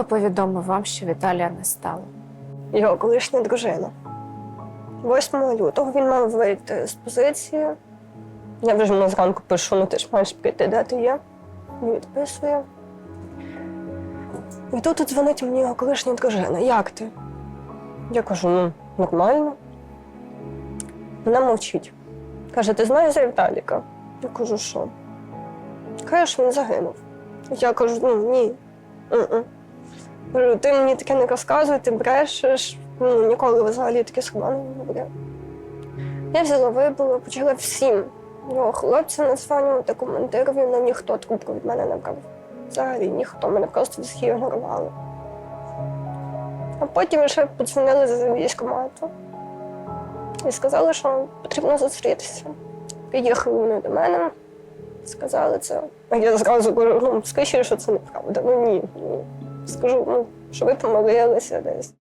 Хто повідомив вам, що Віталія не стало? Його колишня дружина. 8 лютого він мав вийти з позиції. Я вже йому зранку пишу, ну ти ж маєш прийти, де ти є. Він відписує. І тут дзвонить мені його колишня дружина. Як ти? Я кажу, ну, нормально. Вона мовчить. Каже, ти знаєш за Віталіка? Я кажу, що? Каже, що він загинув. Я кажу, ну ні. М-м. Кажу, ти мені таке не розказуй, ти брешеш. Ну, ніколи взагалі такі слова не говорив. Я взяла вибила, почала всім його хлопцям надзвонювати, командирів, але ніхто трубку від мене не брав. Взагалі ніхто, мене просто всі ігнорували. А потім ще подзвонили з військкомату і сказали, що потрібно зустрітися. Приїхали вони до мене, сказали це. А я зразу кажу, ну скажи, що це неправда. Ну ні, ні. Скажу, ну, що ви помилилися десь.